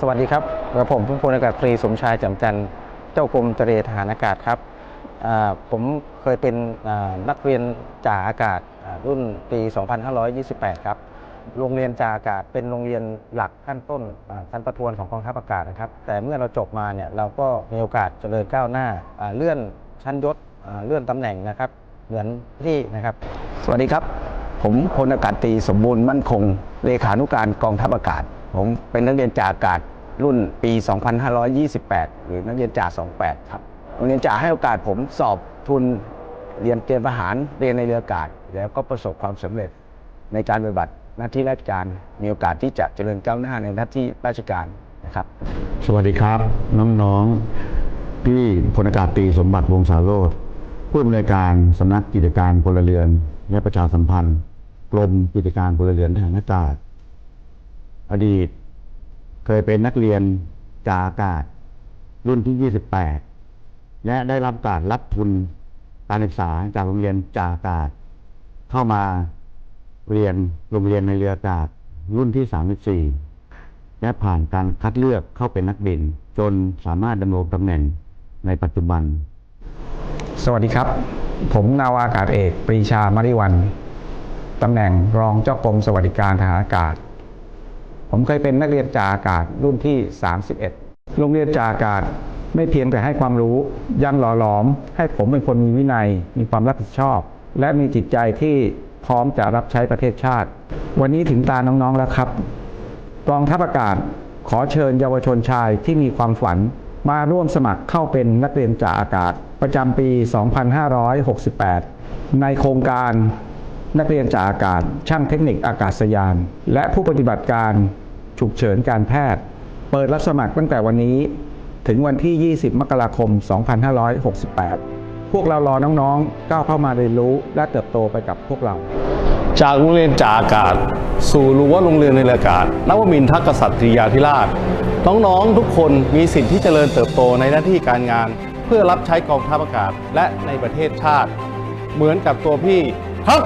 สวัสดีครับกระผมพลอากาศตรีสมชายจำจันเจ้ากรมเจรทหารอากาศครับผมเคยเป็นนักเรียนจ่าอากาศรุ่นปี 2528 ครับ โรงเรียนจ่าอากาศเป็นโรงเรียนหลักขั้นต้นชั้นประทวนของกองทัพอากาศนะครับ แต่เมื่อเราจบมาเนี่ยเราก็มีโอกาสเจริญก้าวหน้าเลื่อนชั้นยศเลื่อนตำแหน่งนะครับเหมือนที่นะครับ สวัสดีครับ ผมพลอากาศตรีสมบูรณ์มั่นคง เลขานุการกองทัพอากาศ ผมเป็นนักเรียนจ่าอากาศรุ่นปี 2528 หรือนักเรียนจ่า 28 ครับโรงเรียนจ่าให้โอกาสผมสอบทุนเรียนเตรียมทหารเรียนในเรืออากาศ แล้วก็ประสบความสำเร็จในการปฏิบัติหน้าที่ราชการมีโอกาสที่จะเจริญก้าวหน้าในหน้าที่ราชการนะครับ สวัสดีครับน้องๆพี่พลอากาศตรีสมบัติวงศาโรธผู้อำนวยการสำนักกิจการพลเรือนและประชาสัมพันธ์กรมกิจการพลเรือนทหารอากาศ อดีต เคยเป็นนักเรียนจ่าอากาศ รุ่นที่ 28 และได้รับการรับทุนการศึกษาจากโรงเรียนจ่าอากาศ เข้ามาเรียนโรงเรียนในเรืออากาศ รุ่นที่ 34 และผ่านการคัดเลือกเข้าเป็นนักบิน จนสามารถดำรงตำแหน่งในปัจจุบัน สวัสดีครับ ผมนาวอากาศเอก ปรีชามาริวันตำแหน่งรองเจ้ากรมสวัสดิการทหารอากาศ ผมเคยเป็นนักเรียนจ่าอากาศรุ่นที่ 31 โรงเรียนจ่าอากาศไม่เพียงแต่ให้ความรู้ยังหล่อหลอม ให้ผมเป็นคนมีวินัย มีความรับผิดชอบ และมีจิตใจที่พร้อมจะรับใช้ประเทศชาติ วันนี้ถึงตาน้องๆแล้วครับกองทัพอากาศขอเชิญเยาวชนชายที่มีความฝัน มาร่วมสมัครเข้าเป็นนักเรียนจ่าอากาศ ประจำปี 2568 ในโครงการ นักเรียนจ่าอากาศ ช่างเทคนิคอากาศยาน และผู้ปฏิบัติการฉุกเฉินการแพทย์ เปิดรับสมัครตั้งแต่วันนี้ถึงวันที่ 20 มกราคม 2568 พวกเรารอน้องๆ ก้าวเข้ามาเรียนรู้และเติบโตไปกับพวกเรา จากโรงเรียนจ่าอากาศ สู่รั้วโรงเรียนในเรืออากาศนวมินทรกษัตริยาธิราช น้องๆ ทุกคนมีสิทธิที่เจริญเติบโตในหน้าที่การงาน เพื่อรับใช้กองทัพอากาศและในประเทศชาติ เหมือนกับตัวพี่ครับ